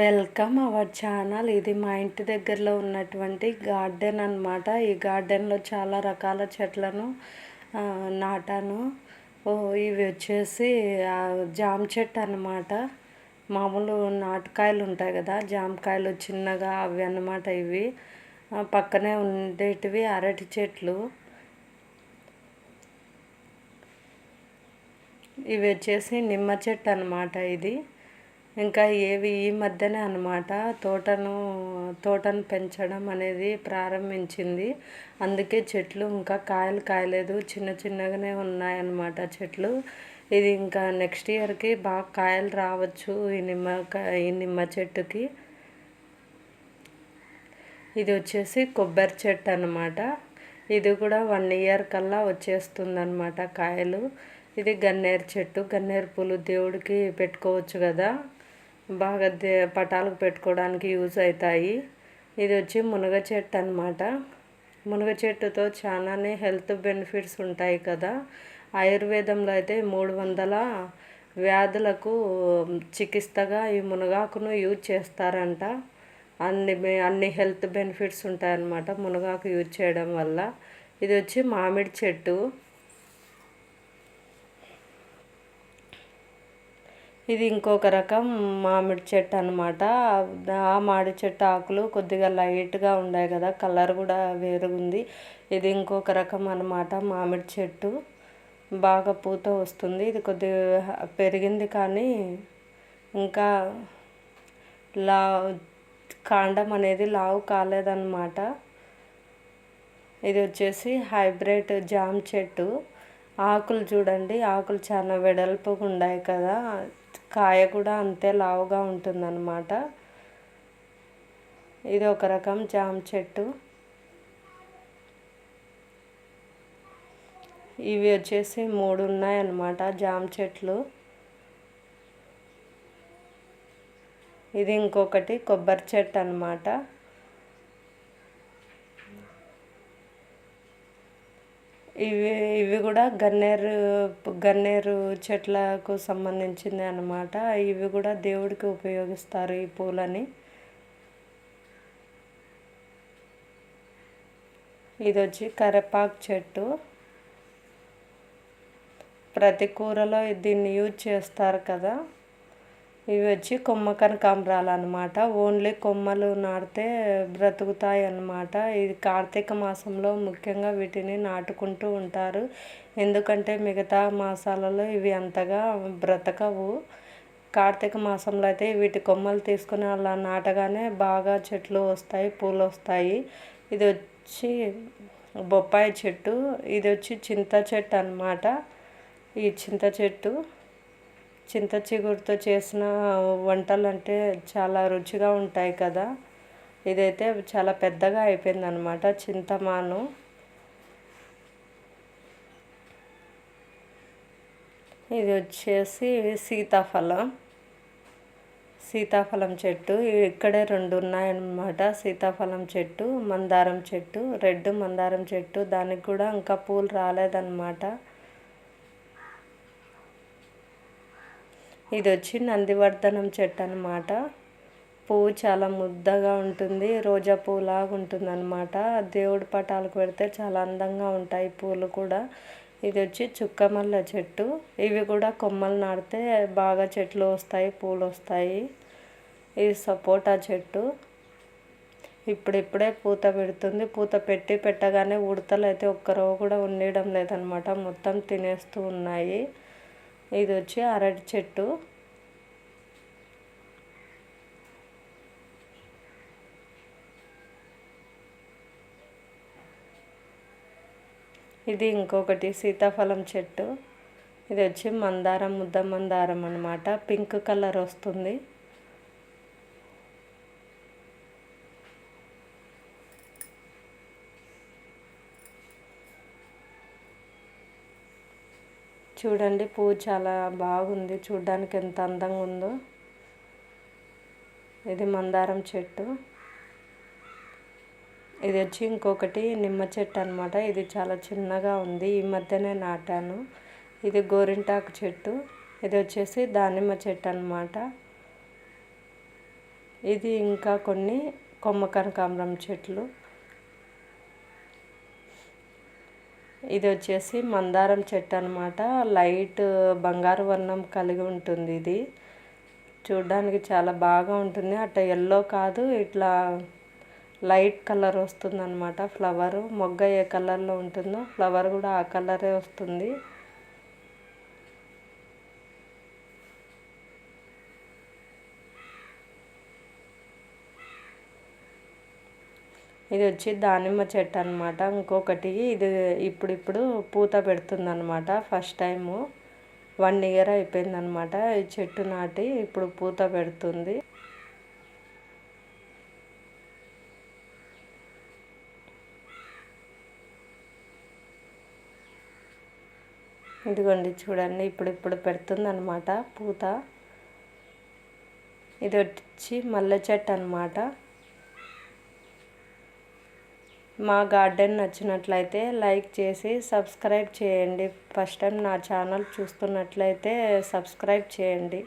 Welcome our channel. ఇది మా ఇంటి దగ్గరలో ఉన్నటువంటి గార్డెన్ అనమాట ఈ గార్డెన్లో చాలా రకాల చెట్లను నాటాను. ఓ, ఇవి వచ్చేసి జామ చెట్టు అనమాట మామూలు నాటుకాయలు ఉంటాయి కదా జామకాయలు చిన్నగా అవి అన్నమాట ఇవి. పక్కనే ఉండేటివి అరటి చెట్లు. ఇవి వచ్చేసి నిమ్మ చెట్టు అనమాట ఇది. ఇంకా ఏవి ఈ మధ్యనే అనమాట తోటను తోటను పెంచడం అనేది ప్రారంభించింది. అందుకే చెట్లు ఇంకా కాయలు కాయలేదు. చిన్న చిన్నగానే ఉన్నాయన్నమాట చెట్లు. ఇది ఇంకా నెక్స్ట్ ఇయర్కి బాగా కాయలు రావచ్చు ఈ నిమ్మ ఈ నిమ్మ చెట్టుకి. ఇది వచ్చేసి కొబ్బరి చెట్టు అనమాట ఇది కూడా వన్ ఇయర్ కల్లా వచ్చేస్తుంది అనమాట కాయలు. ఇది గన్నేరు చెట్టు. గన్నేరు పూలు దేవుడికి పెట్టుకోవచ్చు కదా. బాగా దే పటాలకు పెట్టుకోవడానికి యూజ్ అవుతాయి ఇది వచ్చి మునగ చెట్టు అనమాట మునగ చెట్టుతో చాలానే హెల్త్ బెనిఫిట్స్ ఉంటాయి కదా. ఆయుర్వేదంలో అయితే మూడు వందల వ్యాధులకు చికిత్సగా ఈ మునగాకును యూజ్ చేస్తారంట. అన్ని అన్ని హెల్త్ బెనిఫిట్స్ ఉంటాయన్నమాట మునగాకు యూజ్ చేయడం వల్ల. ఇది వచ్చి మామిడి చెట్టు. ఇది ఇంకొక రకం మామిడి చెట్టు అనమాట ఆ మామిడి చెట్టు ఆకులు కొద్దిగా లైట్గా ఉన్నాయి కదా కలర్ కూడా వేరుగుంది ఇది ఇంకొక రకం అనమాట మామిడి చెట్టు. బాగా పూత వస్తుంది. ఇది కొద్దిగా పెరిగింది కానీ ఇంకా లా కాండం అనేది లావు కాలేదన్నమాట. ఇది వచ్చేసి హైబ్రిడ్ జామ్ చెట్టు. ఆకులు చూడండి ఆకులు చాలా వెడల్పుగా ఉన్నాయి కదా. కాయ కూడా అంతే లావుగా ఉంటుందన్నమాట. ఇది ఒక రకం జామ చెట్టు. ఇవి వచ్చేసి మూడు ఉన్నాయన్నమాట జామ చెట్లు. ఇది ఇంకొకటి కొబ్బరి చెట్టు అనమాట ఇవి ఇవి కూడా గన్నేరు గన్నేరు చెట్లకు సంబంధించింది అనమాట ఇవి కూడా దేవుడికి ఉపయోగిస్తారు ఈ పూలని. ఇది వచ్చి కరేపాకు చెట్టు. ప్రతి కూరలో దీన్ని యూజ్ చేస్తారు కదా. ఇవి వచ్చి కొమ్మ కనకాంబరాలు అనమాట ఓన్లీ కొమ్మలు నాటితే బ్రతుకుతాయి అన్నమాట ఇది కార్తీక మాసంలో ముఖ్యంగా వీటిని నాటుకుంటూ ఉంటారు. ఎందుకంటే మిగతా మాసాలలో ఇవి అంతగా బ్రతకవు. కార్తీక మాసంలో అయితే వీటి కొమ్మలు తీసుకుని అలా నాటగానే బాగా చెట్లు వస్తాయి పూలు వస్తాయి. ఇది వచ్చి బొప్పాయి చెట్టు ఇది వచ్చి చింత చెట్టు అన్నమాట. ఈ చింత చెట్టు చింత చిగురుతో చేసిన వంటలు అంటే చాలా రుచిగా ఉంటాయి కదా. ఇదైతే చాలా పెద్దగా అయిపోయింది అనమాట చింతమాను. ఇది వచ్చేసి సీతాఫలం. సీతాఫలం చెట్టు. ఇక్కడే రెండు ఉన్నాయన్నమాట. సీతాఫలం చెట్టు మందారం చెట్టు రెడ్ మందారం చెట్టు. దానికి కూడా ఇంకా పూలు రాలేదన్నమాట. ఇది వచ్చి నందివర్ధనం చెట్టు అనమాట పువ్వు చాలా ముద్దగా ఉంటుంది రోజా పువ్వులాగా ఉంటుంది అనమాట దేవుడి పటాలకు పెడితే చాలా అందంగా ఉంటాయి పూలు కూడా. ఇది వచ్చి చుక్కమల్ల చెట్టు. ఇవి కూడా కొమ్మలు నాటితే బాగా చెట్లు వస్తాయి పూలు వస్తాయి. ఇది సపోటా చెట్టు. ఇప్పుడిప్పుడే పూత పెడుతుంది. పూత పెట్టి పెట్టగానే ఉడతలు అయితే ఒక్కరో కూడా ఉండడం లేదనమాట మొత్తం తినేస్తూ ఉన్నాయి. ఇది వచ్చి అరటి చెట్టు. ఇది ఇంకొకటి సీతాఫలం చెట్టు. ఇది వచ్చి మందారం ముద్ద మందారం అనమాట పింక్ కలర్ వస్తుంది. చూడండి పువ్వు చాలా బాగుంది. చూడడానికి ఎంత అందంగా ఉందో. ఇది మందారం చెట్టు. ఇది వచ్చి ఇంకొకటి నిమ్మ చెట్టు అనమాట ఇది చాలా చిన్నగా ఉంది. ఈ మధ్యనే నాటాను. ఇది గోరింటాకు చెట్టు. ఇది వచ్చేసి దానిమ్మ చెట్టు అనమాట ఇది ఇంకా కొన్ని కొమ్మ కనకాంబరం చెట్లు. ఇది వచ్చేసి మందారం చెట్టు అనమాట లైట్ బంగారు వర్ణం కలిగి ఉంటుంది ఇది. చూడ్డానికి చాలా బాగా ఉంటుంది. అట్ట ఎల్లో కాదు ఇట్లా లైట్ కలర్ వస్తుందన్నమాట. ఫ్లవర్ మొగ్గ ఏ కలర్లో ఉంటుందో ఫ్లవర్ కూడా ఆ కలరే వస్తుంది. ఇది వచ్చి దానిమ్మ చెట్టు అనమాట ఇంకొకటి ఇది ఇప్పుడిప్పుడు పూత పెడుతుందనమాట ఫస్ట్ టైము. వన్ ఇయర్ అయిపోయిందనమాట ఈ చెట్టు నాటి ఇప్పుడు పూత పెడుతుంది. ఇదిగోండి చూడండి ఇప్పుడు ఇప్పుడు పెడుతుందనమాట పూత. ఇది వచ్చి మల్లె చెట్టు అనమాట మా గార్డెన్ నచ్చినట్లయితే లైక్ చేసి సబ్స్క్రైబ్ చేయండి. ఫస్ట్ టైం నా ఛానల్ చూస్తున్నట్లయితే సబ్స్క్రైబ్ చేయండి.